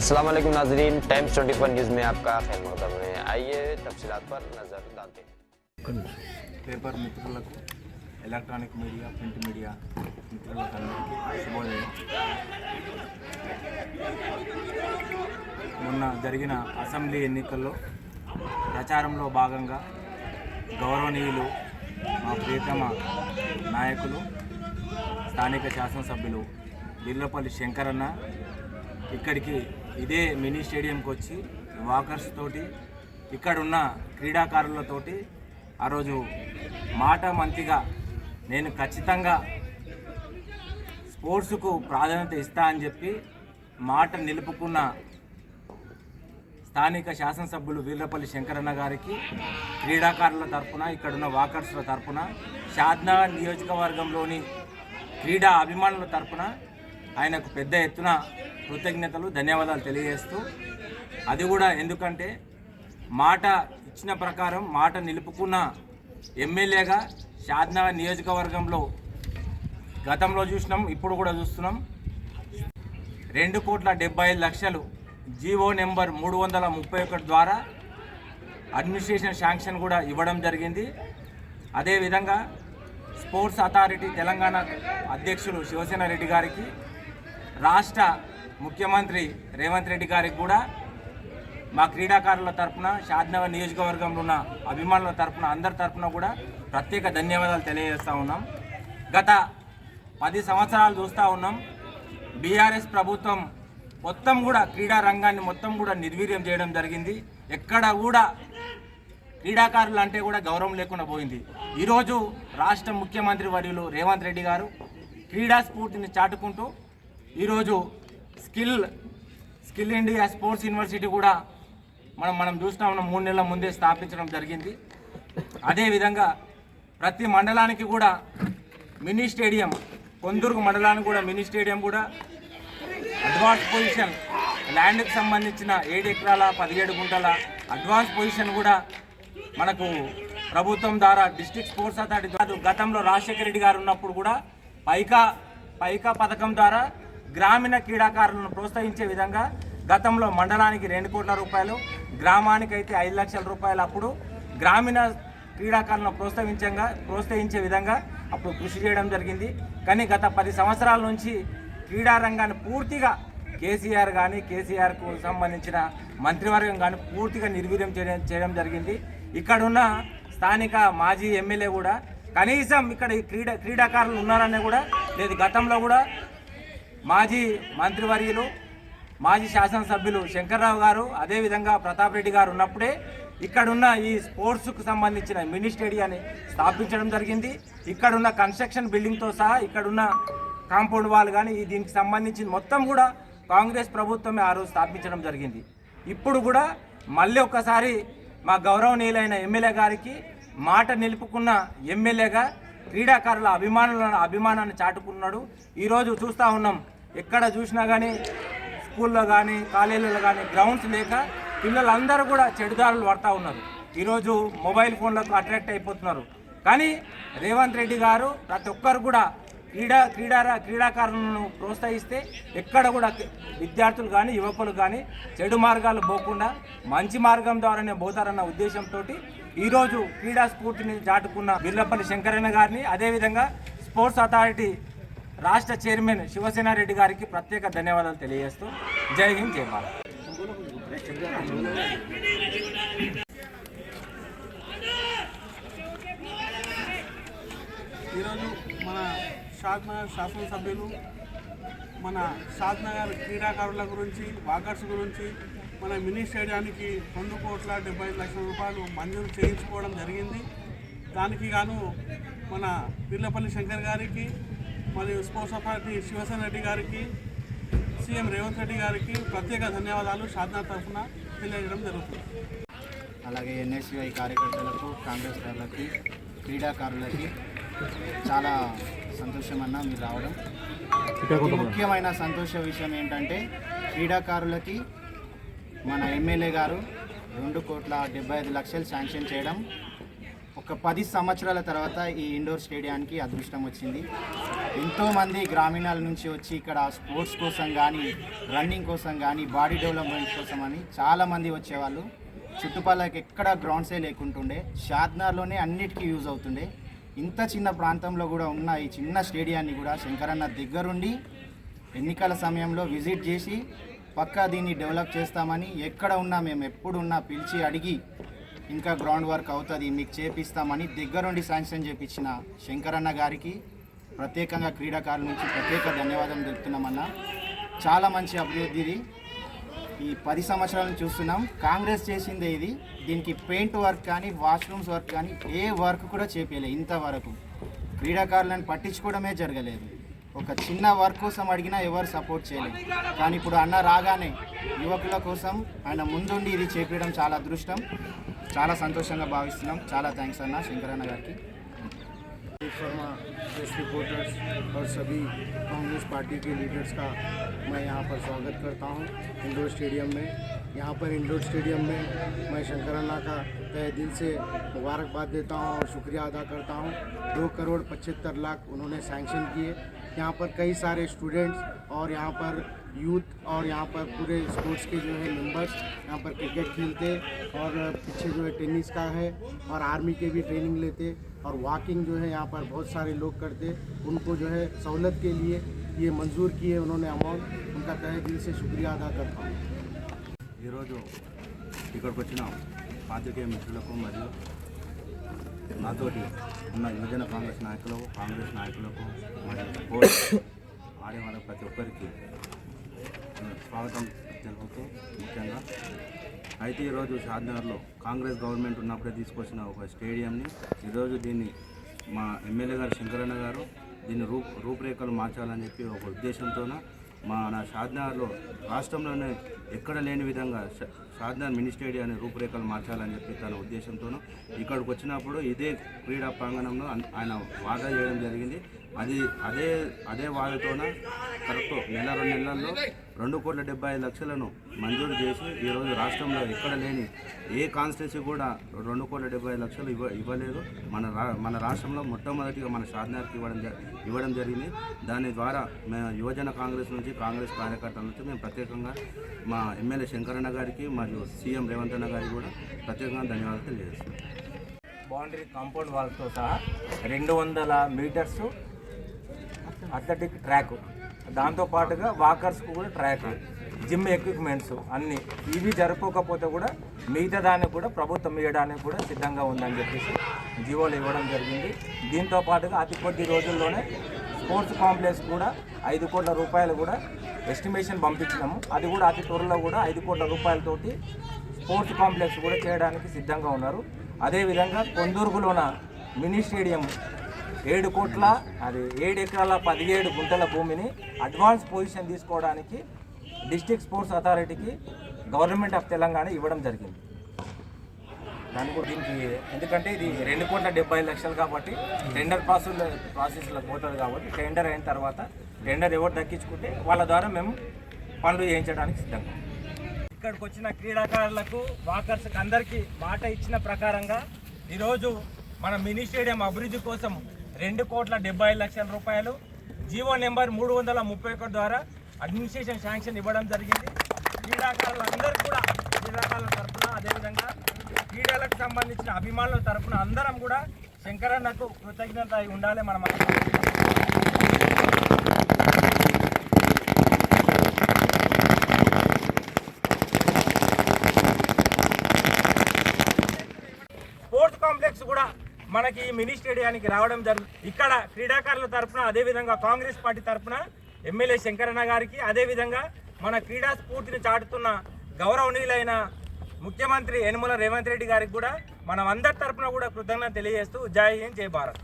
अस्सलाम वालेकुम नाजरीन टाइम्स 24 न्यूज़ में आपका खैर मकदम है आइए तफसीलात पर नज़र डालते हैं పేపర్ మిత్రులకు ఎలక్ట్రానిక్ మీడియా ప్రింట్ మీడియా మిత్రులకు అందరికీ శుభోదయం మొన్న జరిగిన అసెంబ్లీ ఎన్నికల్లో ప్రచారంలో భాగంగా గౌరవనీయులు మా ప్రియతమ నాయకులు స్థానిక శాసనసభ్యులు బిర్లపల్లి శంకరన్న ఇక్కడికి ఇదే మినీ స్టేడియంకి వచ్చి వాకర్స్ తోటి ఇక్కడున్న క్రీడాకారులతోటి ఆ రోజు మాట మంతిగా నేను ఖచ్చితంగా స్పోర్ట్స్కు ప్రాధాన్యత ఇస్తా అని చెప్పి మాట నిలుపుకున్న స్థానిక శాసనసభ్యులు వీర్లపల్లి శంకరన్న గారికి క్రీడాకారుల తరపున ఇక్కడున్న వాకర్స్ల తరపున షాద్నగర్ నియోజకవర్గంలోని క్రీడా అభిమానుల తరపున ఆయనకు పెద్ద ఎత్తున కృతజ్ఞతలు ధన్యవాదాలు తెలియజేస్తూ అది కూడా ఎందుకంటే మాట ఇచ్చిన ప్రకారం మాట నిలుపుకున్న ఎమ్మెల్యేగా షాద్నగర్ నియోజకవర్గంలో గతంలో చూసినాం ఇప్పుడు కూడా చూస్తున్నాం. రెండు కోట్ల డెబ్బై ఐదు లక్షలు జీవో నెంబర్ మూడు వందల ముప్పై ఒకటి ద్వారా అడ్మినిస్ట్రేషన్ శాంక్షన్ కూడా ఇవ్వడం జరిగింది. అదేవిధంగా స్పోర్ట్స్ అథారిటీ తెలంగాణ అధ్యక్షులు శివసేన రెడ్డి గారికి రాష్ట్ర ముఖ్యమంత్రి రేవంత్ రెడ్డి గారికి కూడా మా క్రీడాకారుల తరపున షాద్నగర్ నియోజకవర్గంలో ఉన్న అభిమానుల తరపున అందరి తరపున కూడా ప్రత్యేక ధన్యవాదాలు తెలియజేస్తూ ఉన్నాం. గత పది సంవత్సరాలు చూస్తూ ఉన్నాం. బీఆర్ఎస్ ప్రభుత్వం మొత్తం కూడా క్రీడా రంగాన్ని మొత్తం కూడా నిర్వీర్యం చేయడం జరిగింది. ఎక్కడ కూడా క్రీడాకారులు అంటే కూడా గౌరవం లేకుండా పోయింది. ఈరోజు రాష్ట్ర ముఖ్యమంత్రి వర్యులు రేవంత్ రెడ్డి గారు క్రీడా స్ఫూర్తిని చాటుకుంటూ ఈరోజు skill skill India sports university కూడా మనం మనం చూసినా మూడు నెలల ముందే స్థాపించడం జరిగింది. అదేవిధంగా ప్రతి మండలానికి కూడా మినీ స్టేడియం కొందూరు మండలానికి కూడా మినీ స్టేడియం కూడా అడ్వాన్స్ పొజిషన్ ల్యాండ్కి సంబంధించిన ఏడు ఎకరాల పదిహేడు గుంటల అడ్వాన్స్ పొజిషన్ కూడా మనకు ప్రభుత్వం ద్వారా డిస్టిక్ స్పోర్ట్స్ అథారిటీ ద్వారా గతంలో రాజశేఖర రెడ్డి గారు ఉన్నప్పుడు కూడా పైకా పైకా పథకం ద్వారా గ్రామీణ క్రీడాకారులను ప్రోత్సహించే విధంగా గతంలో మండలానికి రెండు కోట్ల రూపాయలు గ్రామానికి అయితే ఐదు లక్షల రూపాయలు అప్పుడు గ్రామీణ క్రీడాకారులను ప్రోత్సహించంగా ప్రోత్సహించే విధంగా అప్పుడు కృషి చేయడం జరిగింది. కానీ గత పది సంవత్సరాల నుంచి క్రీడారంగాన్ని పూర్తిగా కేసీఆర్ కానీ కేసీఆర్కు సంబంధించిన మంత్రివర్గం కానీ పూర్తిగా నిర్వీర్యం చేయడం చేయడం జరిగింది. ఇక్కడున్న స్థానిక మాజీ ఎమ్మెల్యే కూడా కనీసం ఇక్కడ ఈ క్రీడా క్రీడాకారులు ఉన్నారనే కూడా లేదు. గతంలో కూడా మాజీ మంత్రివర్యులు మాజీ శాసనసభ్యులు శంకర్రావు గారు అదేవిధంగా ప్రతాప్ రెడ్డి గారు ఉన్నప్పుడే ఇక్కడున్న ఈ స్పోర్ట్స్కు సంబంధించిన మినీ స్టేడియాన్ని స్థాపించడం జరిగింది. ఇక్కడున్న కన్స్ట్రక్షన్ బిల్డింగ్తో సహా ఇక్కడున్న కాంపౌండ్ వాల్ కానీ ఈ దీనికి సంబంధించి మొత్తం కూడా కాంగ్రెస్ ప్రభుత్వమే ఆ రోజు స్థాపించడం జరిగింది. ఇప్పుడు కూడా మళ్ళీ ఒక్కసారి మా గౌరవనీయులైన ఎమ్మెల్యే గారికి మాట నిలుపుకున్న ఎమ్మెల్యేగా క్రీడాకారుల అభిమానుల అభిమానాన్ని చాటుకున్నాడు. ఈరోజు చూస్తూ ఉన్నాం ఎక్కడ చూసినా కానీ స్కూల్లో కానీ కాలేజీలో కానీ గ్రౌండ్స్ లేక పిల్లలందరూ కూడా చెడుదారులు పడతా ఉన్నారు. ఈరోజు మొబైల్ ఫోన్లకు అట్రాక్ట్ అయిపోతున్నారు. కానీ రేవంత్ రెడ్డి గారు ప్రతి ఒక్కరు కూడా క్రీడా క్రీడా క్రీడాకారులను ప్రోత్సహిస్తే ఎక్కడ కూడా విద్యార్థులు కానీ యువకులు కానీ చెడు మార్గాలు పోకుండా మంచి మార్గం ద్వారానే పోతారన్న ఉద్దేశంతో ఈరోజు క్రీడా స్ఫూర్తిని చాటుకున్న బిర్లపల్లి శంకరన్న గారిని అదేవిధంగా స్పోర్ట్స్ అథారిటీ రాష్ట్ర చైర్మన్ శివసేనారెడ్డి గారికి ప్రత్యేక ధన్యవాదాలు తెలియజేస్తూ జై హింద్ జై భారత్. ఈరోజు మన షాద్నగర్ శాసనసభ్యులు మన షాద్నగర్ క్రీడాకారుల గురించి వాకర్స్ గురించి మన మినీ స్టేడియానికి రెండు కోట్ల డెబ్బై లక్షల రూపాయలు మంజూరు చేయించుకోవడం జరిగింది. దానికి గాను మన పిల్లపల్లి శంకర్ గారికి మరియు స్పోర్ట్స్ అథారిటీ శివసేన రెడ్డి గారికి సీఎం రేవంత్ రెడ్డి గారికి ప్రత్యేక ధన్యవాదాలు షాద్నగర్ తరఫున తెలియజేయడం జరుగుతుంది. అలాగే ఎన్ఎస్యుఐ కార్యకర్తలకు కాంగ్రెస్ వాళ్ళకి క్రీడాకారులకి చాలా సంతోషం అన్న మీరు రావడం. ముఖ్యమైన సంతోష విషయం ఏంటంటే క్రీడాకారులకి మన ఎమ్మెల్యే గారు రెండు కోట్ల డెబ్బై ఐదు లక్షలు శాంక్షన్ చేయడం ఒక పది సంవత్సరాల తర్వాత ఈ ఇండోర్ స్టేడియానికి అదృష్టం వచ్చింది. ఎంతోమంది గ్రామీణాల నుంచి వచ్చి ఇక్కడ స్పోర్ట్స్ కోసం కానీ రన్నింగ్ కోసం కానీ బాడీ డెవలప్మెంట్ కోసం అని చాలామంది వచ్చేవాళ్ళు. చుట్టుపక్కలకి ఎక్కడ గ్రౌండ్సే లేకుంటుండే. షాద్నార్లోనే అన్నిటికీ యూజ్ అవుతుండే. ఇంత చిన్న ప్రాంతంలో కూడా ఉన్న ఈ చిన్న స్టేడియాన్ని కూడా శంకరన్న దగ్గరుండి ఎన్నికల సమయంలో విజిట్ చేసి పక్కా దీన్ని డెవలప్ చేస్తామని ఎక్కడ ఉన్నా మేము ఎప్పుడున్నా పిలిచి అడిగి ఇంకా గ్రౌండ్ వర్క్ అవుతుంది మీకు చేపిస్తామని దగ్గరుండి శాంక్షన్ చేపించిన శంకరన్న గారికి ప్రత్యేకంగా క్రీడాకారుల నుంచి ప్రత్యేక ధన్యవాదాలు తెలుపుతున్నామన్నా. చాలా మంచి అభివృద్ధి ఇది. ఈ పది సంవత్సరాలను చూస్తున్నాం. కాంగ్రెస్ చేసిందే ఇది. దీనికి పెయింట్ వర్క్ కానీ వాష్రూమ్స్ వర్క్ కానీ ఏ వర్క్ కూడా చేపించలేదు ఇంతవరకు. క్రీడాకారులను పట్టించుకోవడమే జరగలేదు. ఒక చిన్న వర్క్ కోసం అడిగినా ఎవరు సపోర్ట్ చేయలేదు. కానీ ఇప్పుడు అన్న రాగానే యువకుల కోసం ఆయన ముందుండి ఇది చేపించడం చాలా అదృష్టం. చాలా సంతోషంగా భావిస్తున్నాం. చాలా థ్యాంక్స్ అన్న శంకరన్న గారికి. शर्मा प्रेस रिपोर्टर्स और सभी कांग्रेस पार्टी के लीडर्स का मैं यहाँ पर स्वागत करता हूँ इंडोर स्टेडियम में। यहाँ पर इंडोर स्टेडियम में मैं शंकरन्ना का तय दिल से मुबारकबाद देता हूँ और शुक्रिया अदा करता हूँ। दो करोड़ पचहत्तर लाख उन्होंने सैंक्शन किए। यहाँ पर कई सारे स्टूडेंट्स और यहाँ पर यूथ और यहाँ पर पूरे स्पोर्ट्स के जो है मेंबर्स यहाँ पर क्रिकेट खेलते और पीछे जो है टेनिस का है और आर्मी के भी ट्रेनिंग लेते। और वॉकिंग जो है यहाँ पर बहुत सारे लोग करते उनको जो है सहूलत के लिए ये मंजूर किए उन्होंने अमाउंट उनका तहे दिल से शुक्रिया अदा करता हूँ ఈరోజు ఇక్కడికి వచ్చిన పాత్రికేయ మిత్రులకు మరియు నాతోటి ఉన్న యువజన కాంగ్రెస్ నాయకులకు కాంగ్రెస్ నాయకులకు మరియు స్పోర్ట్స్ ఆడే వాళ్ళ ప్రతి ఒక్కరికి నేను స్వాగతం తెలుపుతూ ముఖ్యంగా. అయితే ఈరోజు షాద్నగర్లో కాంగ్రెస్ గవర్నమెంట్ ఉన్నప్పుడే తీసుకొచ్చిన ఒక స్టేడియంని ఈరోజు దీన్ని మా ఎమ్మెల్యే గారు శంకరన్న గారు దీన్ని రూప్ రూపురేఖలు మార్చాలని చెప్పి ఒక ఉద్దేశంతోన నా షాద్నగర్లో రాష్ట్రంలోనే ఎక్కడ లేని విధంగా ష- షాద్నగర్ మినీ స్టేడియాన్ని రూపురేఖలు మార్చాలని చెప్పి తన ఉద్దేశంతోనూ ఇక్కడికి వచ్చినప్పుడు ఇదే క్రీడా ప్రాంగణంలో ఆయన వాదా చేయడం జరిగింది. అది అదే అదే వాదతోన కరెక్ట్ నెల రెండు నెలల్లో రెండు కోట్ల డెబ్బై ఐదు లక్షలను మంజూరు చేసి ఈరోజు రాష్ట్రంలో ఎక్కడ లేని ఏ కాన్స్టిట్యూన్సీ కూడా రెండు కోట్ల డెబ్బై ఐదు లక్షలు ఇవ్వ ఇవ్వలేదు. మన రా మన రాష్ట్రంలో మొట్టమొదటిగా మన షాద్నార్కి ఇవ్వడం ఇవ్వడం జరిగింది. దాని ద్వారా మేము యువజన కాంగ్రెస్ నుంచి కాంగ్రెస్ కార్యకర్తల నుంచి మేము ప్రత్యేకంగా మా ఎమ్మెల్యే శంకరన్న గారికి మరియు సీఎం రేవంత్ అన్న గారికి కూడా ప్రత్యేకంగా ధన్యవాదాలు తెలియజేస్తున్నాం. బౌండరీ కాంపౌండ్ వాళ్ళతో సహా రెండు వందల మీటర్స్ అథ్లెటిక్ ట్రాక్ దాంతో పాటుగా వాకర్స్కు కూడా ట్రాక్ జిమ్ ఎక్విప్మెంట్స్ అన్నీ. ఇవి జరుపుకోకపోతే కూడా మిగతా దానికి కూడా ప్రభుత్వం ఇవ్వడానికి కూడా సిద్ధంగా ఉందని చెప్పేసి జీవోలు ఇవ్వడం జరిగింది. దీంతో పాటుగా అతి కొద్ది రోజుల్లోనే స్పోర్ట్స్ కాంప్లెక్స్ కూడా ఐదు కోట్ల రూపాయలు కూడా ఎస్టిమేషన్ పంపించినాము. అది కూడా అతి త్వరలో కూడా ఐదు కోట్ల రూపాయలతోటి స్పోర్ట్స్ కాంప్లెక్స్ కూడా చేయడానికి సిద్ధంగా ఉన్నారు. అదేవిధంగా కొందూరుగులోన మినీ స్టేడియం ఏడు కోట్ల అది ఏడు ఎకరాల పదిహేడు గుంటల భూమిని అడ్వాన్స్ పొజిషన్ తీసుకోవడానికి డిస్ట్రిక్ట్ స్పోర్ట్స్ అథారిటీకి గవర్నమెంట్ ఆఫ్ తెలంగాణ ఇవ్వడం జరిగింది. దాని కూడా దీనికి ఎందుకంటే ఇది రెండు కోట్ల డెబ్బై లక్షలు కాబట్టి టెండర్ ప్రాసెస్ ప్రాసెస్లో పోతుంది కాబట్టి టెండర్ అయిన తర్వాత టెండర్ ఎవరు దక్కించుకుంటే వాళ్ళ ద్వారా మేము పనులు చేయించడానికి సిద్ధంగా ఇక్కడికి వచ్చిన క్రీడాకారులకు వాకర్స్కి అందరికీ మాట ఇచ్చిన ప్రకారంగా ఈరోజు మన మినీ స్టేడియం అభివృద్ధి కోసం రెండు కోట్ల డెబ్బై లక్షల రూపాయలు జీవో నెంబర్ మూడు వందల ముప్పై ఒకటి ద్వారా అడ్మినిస్ట్రేషన్ శాంక్షన్ ఇవ్వడం జరిగింది. క్రీడాకారులందరూ కూడా క్రీడాకారుల తరఫున అదేవిధంగా క్రీడలకు సంబంధించిన అభిమానుల తరఫున అందరం కూడా శంకరన్నకు కృతజ్ఞత అయి ఉండాలి మనం స్పోర్ట్స్ కాంప్లెక్స్ కూడా మనకి ఈ మినీ స్టేడియానికి రావడం జరుగుతుంది ఇక్కడ క్రీడాకారుల తరఫున అదేవిధంగా కాంగ్రెస్ పార్టీ తరఫున ఎమ్మెల్యే శంకరన్న గారికి అదేవిధంగా మన క్రీడా స్ఫూర్తిని చాటుతున్న గౌరవనీయులైన ముఖ్యమంత్రి యనమల రేవంత్ రెడ్డి గారికి కూడా మనం అందరి తరఫున కూడా కృతజ్ఞత తెలియజేస్తూ జై హింద్ జై భారత్.